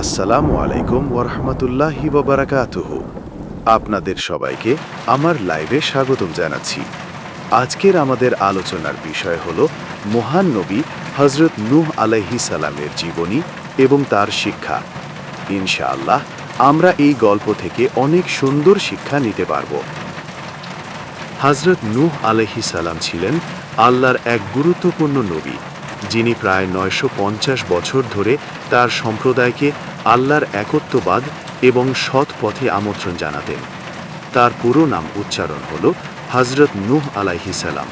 আসসালামু আলাইকুম ওরহমতুল্লাহি বারাকাতুহ আপনাদের সবাইকে আমার লাইভে স্বাগতম জানাচ্ছি। আজকের আমাদের আলোচনার বিষয় হল মহান নবী হজরত নূহ আলাইহি সালামের জীবনী এবং তার শিক্ষা। ইনশাআল্লাহ আমরা এই গল্প থেকে অনেক সুন্দর শিক্ষা নিতে পারব। হজরত নূহ আলাইহি সালাম ছিলেন আল্লাহর এক গুরুত্বপূর্ণ নবী। যিনি প্রায় নয়শো পঞ্চাশ বছর ধরে তার সম্প্রদায়কে আল্লাহর একত্ববাদ এবং সৎ পথে আমন্ত্রণ জানাতেন। তার পুরো নাম উচ্চারণ হল হজরত নুহ আলাইহি সালাম।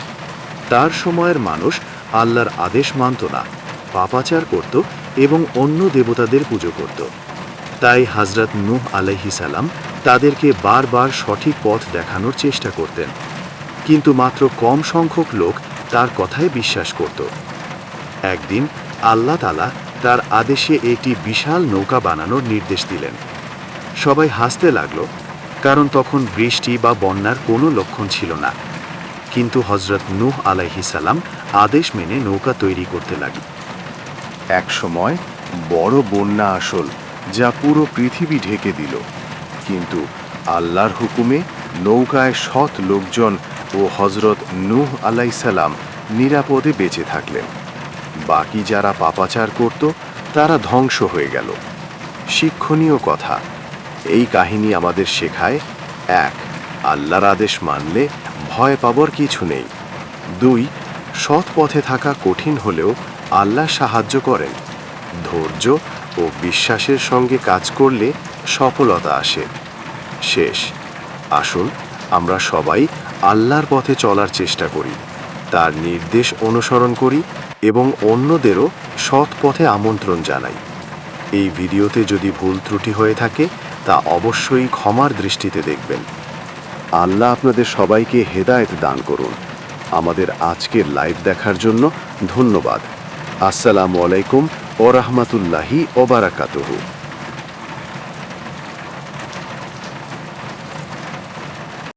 তার সময়ের মানুষ আল্লাহর আদেশ মানত না, পাপাচার করত এবং অন্য দেবতাদের পুজো করত। তাই হজরত নুহ আলাইহি সালাম তাদেরকে বারবার সঠিক পথ দেখানোর চেষ্টা করতেন। কিন্তু মাত্র কম সংখ্যক লোক তার কথায় বিশ্বাস করত। একদিন আল্লাহ তালা তার আদেশে একটি বিশাল নৌকা বানানোর নির্দেশ দিলেন। সবাই হাসতে লাগল, কারণ তখন বৃষ্টি বা বন্যার কোনো লক্ষণ ছিল না। কিন্তু হজরত নূহ সালাম আদেশ মেনে নৌকা তৈরি করতে লাগল এক সময় বড় বন্যা আসল যা পুরো পৃথিবী ঢেকে দিল। কিন্তু আল্লাহর হুকুমে নৌকায় সৎ লোকজন ও হজরত নূহ আলাইসালাম নিরাপদে বেঁচে থাকলেন। বাকি যারা পাপাচার করত, তারা ধ্বংস হয়ে গেল। শিক্ষণীয় কথা, এই কাহিনী আমাদের শেখায়, এক, আল্লাহর আদেশ মানলে ভয় পাবর কিছু নেই। দুই, সৎ পথে থাকা কঠিন হলেও আল্লাহ সাহায্য করেন। ধৈর্য ও বিশ্বাসের সঙ্গে কাজ করলে সফলতা আসে। শেষ, আসুন আমরা সবাই আল্লাহর পথে চলার চেষ্টা করি। তার নির্দেশ অনুসরণ করি এবং অন্যদেরও সৎ পথে আমন্ত্রণ জানাই। এই ভিডিওতে যদি ভুল ত্রুটি হয়ে থাকে, তা অবশ্যই ক্ষমার দৃষ্টিতে দেখবেন। আল্লাহ আপনাদের সবাইকে হেদায়েত দান করুন। আমাদের আজকের লাইভ দেখার জন্য ধন্যবাদ। আসসালামু আলাইকুম ও রহমতুল্লাহি ওবারাকাতুহু